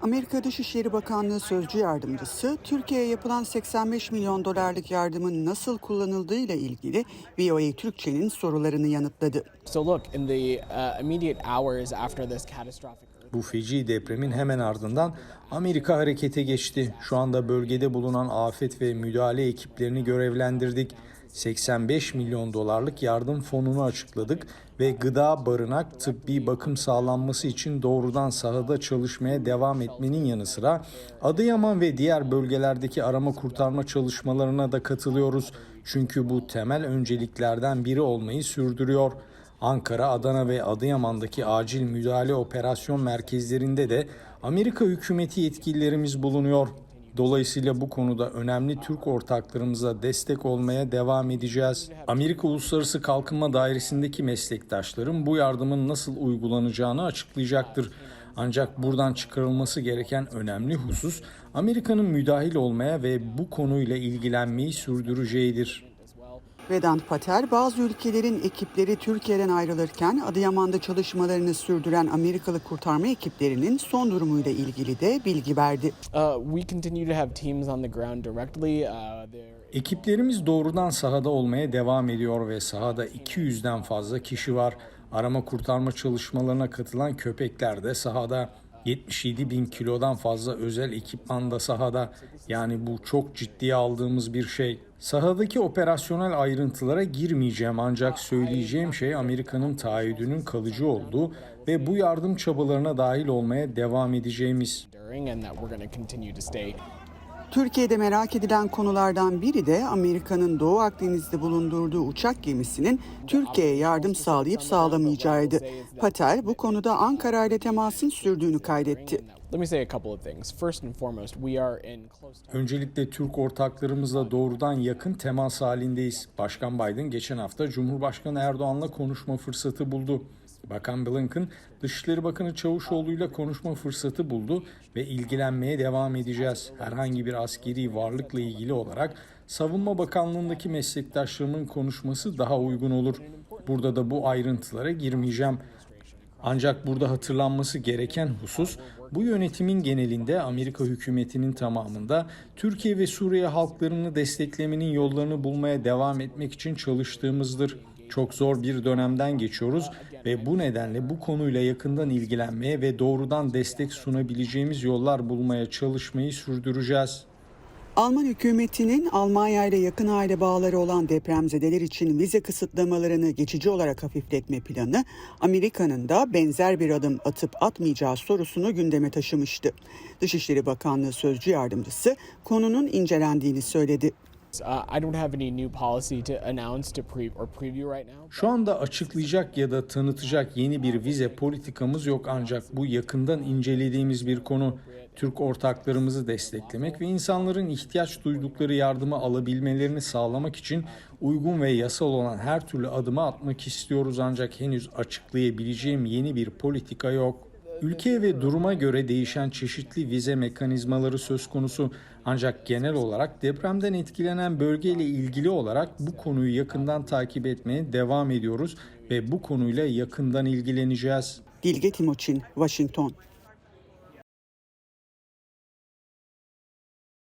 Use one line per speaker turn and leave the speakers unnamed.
Amerika Dışişleri Bakanlığı Sözcü Yardımcısı, Türkiye'ye yapılan 85 milyon dolarlık yardımın nasıl kullanıldığı ile ilgili VOA Türkçe'nin sorularını yanıtladı.
So look, in the uh, immediate hours after this catastrophic earthquake,
Bu feci depremin hemen ardından Amerika harekete geçti. Şu anda bölgede bulunan afet ve müdahale ekiplerini görevlendirdik. 85 milyon dolarlık yardım fonunu açıkladık ve gıda, barınak, tıbbi bakım sağlanması için doğrudan sahada çalışmaya devam etmenin yanı sıra Adıyaman ve diğer bölgelerdeki arama kurtarma çalışmalarına da katılıyoruz. Çünkü bu temel önceliklerden biri olmayı sürdürüyor. Ankara, Adana ve Adıyaman'daki acil müdahale operasyon merkezlerinde de Amerika hükümeti yetkililerimiz bulunuyor. Dolayısıyla bu konuda önemli Türk ortaklarımıza destek olmaya devam edeceğiz. Amerika Uluslararası Kalkınma Dairesi'ndeki meslektaşlarım bu yardımın nasıl uygulanacağını açıklayacaktır. Ancak buradan çıkarılması gereken önemli husus Amerika'nın müdahil olmaya ve bu konuyla ilgilenmeyi sürdüreceğidir.
Vedant Patel, bazı ülkelerin ekipleri Türkiye'den ayrılırken Adıyaman'da çalışmalarını sürdüren Amerikalı kurtarma ekiplerinin son durumuyla ilgili de bilgi verdi.
uh. Uh,
Ekiplerimiz doğrudan sahada olmaya devam ediyor ve sahada 200'den fazla kişi var. Arama kurtarma çalışmalarına katılan köpekler de sahada. 77 bin kilodan fazla özel ekipman da sahada. Yani bu çok ciddiye aldığımız bir şey. Sahadaki operasyonel ayrıntılara girmeyeceğim ancak söyleyeceğim şey Amerika'nın taahhüdünün kalıcı olduğu ve bu yardım çabalarına dahil olmaya devam edeceğimiz.
Türkiye'de merak edilen konulardan biri de Amerika'nın Doğu Akdeniz'de bulundurduğu uçak gemisinin Türkiye'ye yardım sağlayıp sağlamayacağıydı. Patel bu konuda Ankara ile temasın sürdüğünü kaydetti.
Öncelikle Türk ortaklarımızla doğrudan yakın temas halindeyiz. Başkan Biden geçen hafta Cumhurbaşkanı Erdoğan'la konuşma fırsatı buldu. Bakan Blinken, Dışişleri Bakanı Çavuşoğlu'yla konuşma fırsatı buldu ve ilgilenmeye devam edeceğiz. Herhangi bir askeri varlıkla ilgili olarak Savunma Bakanlığındaki meslektaşlarımın konuşması daha uygun olur. Burada da bu ayrıntılara girmeyeceğim. Ancak burada hatırlanması gereken husus bu yönetimin genelinde Amerika hükümetinin tamamında Türkiye ve Suriye halklarını desteklemenin yollarını bulmaya devam etmek için çalıştığımızdır. Çok zor bir dönemden geçiyoruz ve bu nedenle bu konuyla yakından ilgilenmeye ve doğrudan destek sunabileceğimiz yollar bulmaya çalışmayı sürdüreceğiz.
Alman hükümetinin Almanya ile yakın aile bağları olan depremzedeler için vize kısıtlamalarını geçici olarak hafifletme planı Amerika'nın da benzer bir adım atıp atmayacağı sorusunu gündeme taşımıştı. Dışişleri Bakanlığı Sözcü Yardımcısı konunun incelendiğini söyledi.
Şu anda açıklayacak ya da tanıtacak yeni bir vize politikamız yok ancak bu yakından incelediğimiz bir konu. Türk ortaklarımızı desteklemek ve insanların ihtiyaç duydukları yardımı alabilmelerini sağlamak için uygun ve yasal olan her türlü adımı atmak istiyoruz ancak henüz açıklayabileceğim yeni bir politika yok. Ülkeye ve duruma göre değişen çeşitli vize mekanizmaları söz konusu ancak genel olarak depremden etkilenen bölgeyle ilgili olarak bu konuyu yakından takip etmeye devam ediyoruz ve bu konuyla yakından ilgileneceğiz.
Dilge Timoçin, Washington.